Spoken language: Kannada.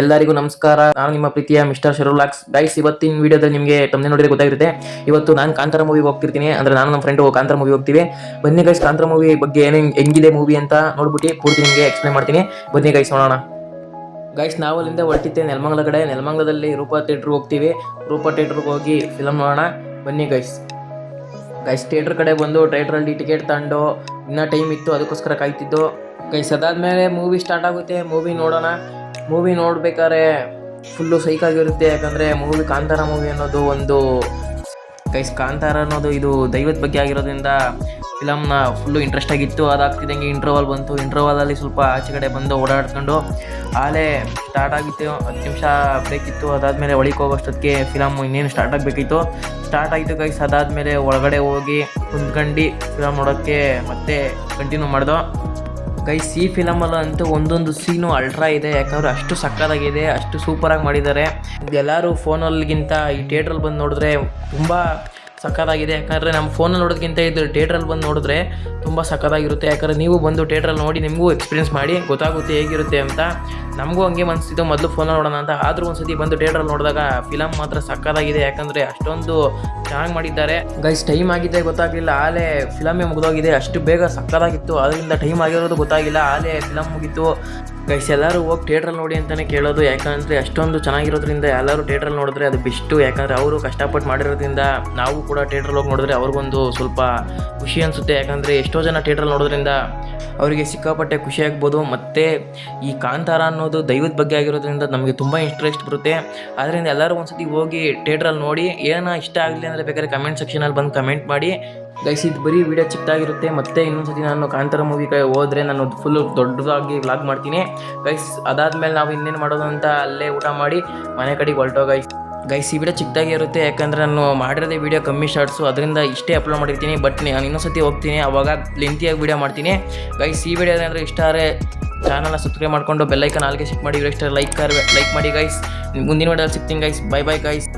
ಎಲ್ಲರಿಗೂ ನಮಸ್ಕಾರ. ನಾನು ನಿಮ್ಮ ಪ್ರೀತಿಯ ಮಿಸ್ಟರ್ ಶೆರುಲಾಕ್ಸ್. ಗೈಸ್ ಇವತ್ತಿನ ವಿಡಿಯೋದಲ್ಲಿ ನಿಮಗೆ ತಮ್ಮನೆ ನೋಡಿದ್ರೆ ಗೊತ್ತಾಗಿರುತ್ತೆ. ಇವತ್ತು ನಾನು ಕಾಂತಾರ ಮೂವಿಗೆ ಹೋಗ್ತಿರ್ತೀನಿ. ಅಂದ್ರೆ ನಾನು ನಮ್ಮ ಫ್ರೆಂಡು ಕಾಂತಾರ ಮೂವಿ ಹೋಗ್ತೀವಿ. ಬನ್ನಿ ಗೈಸ್ ಕಾಂತಾರ ಮೂವಿ ಬಗ್ಗೆ ಏನೇ ಹೆಂಗಿದೆ ಮೂವಿ ಅಂತ ನೋಡ್ಬಿಟ್ಟು ಪೂರ್ತಿ ನಿಮಗೆ ಎಕ್ಸ್ಪ್ಲೇನ್ ಮಾಡ್ತೀನಿ. ಬನ್ನಿ ಗೈಸ್ ನೋಡೋಣ. ಗೈಸ್ ನಾವು ಅಲ್ಲಿಂದ ಹೊರಟಿದ್ದೆ ನೆಲಮಂಗಲ ಕಡೆ. ನೆಲಮಂಗಲದಲ್ಲಿ ರೂಪಾ ಥಿಯೇಟ್ರಿಗೆ ಹೋಗ್ತೀವಿ. ರೂಪಾ ಥಿಯೇಟ್ರಿಗೆ ಹೋಗಿ ಫಿಲಮ್ ನೋಡೋಣ. ಬನ್ನಿ ಗೈಸ್ ಗೈಸ್ ಥಿಯೇಟ್ರ್ ಕಡೆ ಬಂದು ಥಿಯೇಟ್ರಲ್ಲಿ ಟಿಕೆಟ್ ತಗೊಂಡು ಇನ್ನೂ ಟೈಮ್ ಇತ್ತು, ಅದಕ್ಕೋಸ್ಕರ ಕಾಯ್ತಿದ್ದು. ಗೈಸ್ ಅದಾದಮೇಲೆ ಮೂವಿ ಸ್ಟಾರ್ಟ್ ಆಗುತ್ತೆ. ಮೂವಿ ನೋಡೋಣ. ಮೂವಿ ನೋಡ್ಬೇಕಾದ್ರೆ ಫುಲ್ಲು ಸೈಕಾಗಿರುತ್ತೆ ಯಾಕಂದರೆ ಮೂವಿ ಕಾಂತಾರ ಮೂವಿ ಅನ್ನೋದು ಒಂದು ಕೈಸ್ ಕಾಂತಾರ ಅನ್ನೋದು ಇದು ದೈವದ ಬಗ್ಗೆ ಆಗಿರೋದ್ರಿಂದ ಫಿಲಮ್ನ ಫುಲ್ಲು ಇಂಟ್ರೆಸ್ಟ್ ಆಗಿತ್ತು. ಅದಾಗ್ತಿದ್ದಂಗೆ ಇಂಟರ್ವಲ್ ಬಂತು. ಇಂಟರ್ವಲಲ್ಲಿ ಸ್ವಲ್ಪ ಆಚೆ ಕಡೆ ಬಂದು ಓಡಾಡ್ಕೊಂಡು ಆಲೇ ಸ್ಟಾರ್ಟ್ ಆಗಿತ್ತು. ಹತ್ತು ನಿಮಿಷ ಬ್ರೇಕ್ ಇತ್ತು. ಅದಾದಮೇಲೆ ಒಳಗೆ ಹೋಗೋಷ್ಟೊತ್ತಿಗೆ ಫಿಲಮ್ ಇನ್ನೇನು ಸ್ಟಾರ್ಟ್ ಆಗಬೇಕಿತ್ತು. ಸ್ಟಾರ್ಟ್ ಆಯಿತು ಕೈಸ್ ಅದಾದಮೇಲೆ ಒಳಗಡೆ ಹೋಗಿ ಕುಂದ್ಕಂಡು ಫಿಲಮ್ ನೋಡೋಕ್ಕೆ ಮತ್ತೆ ಕಂಟಿನ್ಯೂ ಮಾಡ್ದೋ. ಗೈಸ್ ಈ ಅಲ್ಲ ಅಂತೂ ಒಂದೊಂದು ಸೀನು ಅಲ್ಟ್ರಾ ಇದೆ. ಯಾಕಂದ್ರೆ ಅಷ್ಟು ಸಕ್ಕತ್ತಾಗಿದೆ, ಅಷ್ಟು ಸೂಪರಾಗಿ ಮಾಡಿದ್ದಾರೆ. ಎಲ್ಲರೂ ಫೋನಲ್ಲಿಗಿಂತ ಈ ಥಿಯೇಟ್ರಲ್ಲಿ ಬಂದು ನೋಡಿದ್ರೆ ತುಂಬ ಸಕ್ಕತ್ತಾಗಿದೆ. ಯಾಕಂದರೆ ನಮ್ಮ ಫೋನಲ್ಲಿ ನೋಡೋದಕ್ಕಿಂತ ಇದು ಥಿಯೇಟ್ರಲ್ಲಿ ಬಂದು ನೋಡಿದ್ರೆ ತುಂಬ ಸಕ್ಕತ್ತಾಗಿರುತ್ತೆ. ಯಾಕಂದರೆ ನೀವು ಬಂದು ಥಿಯೇಟ್ರಲ್ಲಿ ನೋಡಿ ನಿಮಗೂ ಎಕ್ಸ್ಪೀರಿಯನ್ಸ್ ಮಾಡಿ, ಗೊತ್ತಾಗುತ್ತೆ ಹೇಗಿರುತ್ತೆ ಅಂತ. ನಮಗೂ ಹಂಗೆ ಮನಸ್ಸಿದ್ದು ಮೊದಲು ಫೋನ್ ನೋಡೋಣ ಅಂತ. ಆದರೂ ಒಂದ್ಸತಿ ಬಂದು ಥಿಯೇಟ್ರಲ್ಲಿ ನೋಡಿದಾಗ ಫಿಲಮ್ ಮಾತ್ರ ಸಕ್ಕದಾಗಿದೆ. ಯಾಕಂದರೆ ಅಷ್ಟೊಂದು ಚೆನ್ನಾಗಿ ಮಾಡಿದ್ದಾರೆ. ಗೈಸ್ ಟೈಮ್ ಆಗಿದೆ, ಗೊತ್ತಾಗಲಿಲ್ಲ. ಆಲೇ ಫಿಲಮೇ ಮುಗಿದೋಗಿದೆ. ಅಷ್ಟು ಬೇಗ ಸಕ್ಕತ್ತಾಗಿತ್ತು ಅದರಿಂದ ಟೈಮ್ ಆಗಿರೋದು ಗೊತ್ತಾಗಿಲ್ಲ. ಆಲೇ ಫಿಲಮ್ ಮುಗೀತು. ಗೈಸ್ ಎಲ್ಲರೂ ಹೋಗಿ ಥಿಯೇಟ್ರಲ್ಲಿ ನೋಡಿ ಅಂತಲೇ ಕೇಳೋದು. ಯಾಕಂದರೆ ಅಷ್ಟೊಂದು ಚೆನ್ನಾಗಿರೋದ್ರಿಂದ ಎಲ್ಲರೂ ಥಿಯೇಟ್ರಲ್ಲಿ ನೋಡಿದ್ರೆ ಅದು ಬೆಸ್ಟು. ಯಾಕಂದರೆ ಅವರು ಕಷ್ಟಪಟ್ಟು ಮಾಡಿರೋದ್ರಿಂದ ನಾವು ಕೂಡ ಥಿಯೇಟ್ರಲ್ಲಿ ಹೋಗಿ ನೋಡಿದ್ರೆ ಅವ್ರಿಗೊಂದು ಸ್ವಲ್ಪ ಖುಷಿ ಅನಿಸುತ್ತೆ. ಯಾಕಂದರೆ ಎಷ್ಟೋ ಜನ ಥಿಯೇಟ್ರಲ್ಲಿ ನೋಡೋದ್ರಿಂದ ಅವರಿಗೆ ಸಿಕ್ಕಾಪಟ್ಟೆ ಖುಷಿ ಆಗ್ಬೋದು. ಮತ್ತು ಈ ಕಾಂತಾರ ಅನ್ನೋದು ದೈವದ ಬಗ್ಗೆ ಆಗಿರೋದ್ರಿಂದ ನಮಗೆ ತುಂಬ ಇಂಟ್ರೆಸ್ಟ್ ಬರುತ್ತೆ. ಆದ್ದರಿಂದ ಎಲ್ಲರೂ ಒಂದ್ಸತಿ ಹೋಗಿ ಥಿಯೇಟ್ರಲ್ಲಿ ನೋಡಿ, ಏನೋ ಇಷ್ಟ ಆಗಲಿ ಅಂದರೆ ಬೇಕಾದ್ರೆ ಕಮೆಂಟ್ ಸೆಕ್ಷನಲ್ಲಿ ಬಂದು ಕಮೆಂಟ್ ಮಾಡಿ. ಗೈಸ್ ಇದು ಬರೀ ವಿಡಿಯೋ ಚಿಕ್ಕದಾಗಿರುತ್ತೆ. ಮತ್ತೆ ಇನ್ನೊಂದ್ಸತಿ ನಾನು ಕಾಂತಾರ ಮೂವಿ ಕೈ ಹೋದ್ರೆ ನಾನು ಫುಲ್ಲು ದೊಡ್ಡದಾಗಿ ವ್ಲಾಗ್ ಮಾಡ್ತೀನಿ. ಗೈಸ್ ಅದಾದ್ಮೇಲೆ ನಾವು ಇನ್ನೇನು ಮಾಡೋದು ಅಂತ ಅಲ್ಲೇ ಊಟ ಮಾಡಿ ಮನೆ ಕಡೆಗೆ ಹೊರಟೋ ಗೈಸ್ ಗೈಸ್ ಈ ವಿಡಿಯೋ ಚಿಕ್ಕದಾಗಿ ಇರುತ್ತೆ ಯಾಕಂದರೆ ನಾನು ಮಾಡಿರೋದೇ ವಿಡಿಯೋ ಕಮ್ಮಿ ಶಾರ್ಟ್ಸು ಅದರಿಂದ ಇಷ್ಟೇ ಅಪ್ಲೋಡ್ ಮಾಡಿರ್ತೀನಿ. ಬಟ್ ನಾನು ಇನ್ನೊಂದ್ಸತಿ ಹೋಗ್ತೀನಿ. ಅವಾಗ ಲೆಂತಿಯಾಗಿ ವಿಡಿಯೋ ಮಾಡ್ತೀನಿ. ಗೈಸ್ ಈ ವಿಡಿಯೋ ಏನಾದರೂ ಇಷ್ಟ ಆದರೆ ಚಾನಲ್ನ ಸಬ್ಸ್ಕ್ರೈಬ್ ಮಾಡಿಕೊಂಡು ಬೆಲ್ಲೈಕನ್ ಆಲ್ಗೆ ಚೆಕ್ ಮಾಡಿ. ಇಷ್ಟ ಲೈಕ್ ಲೈಕ್ ಮಾಡಿ ಗೈಸ್ ಮುಂದಿನ ವಿಡಿಯೋದಲ್ಲಿ ಸಿಗ್ತೀನಿ ಗೈಸ್ ಬೈ ಬೈ ಗೈಸ್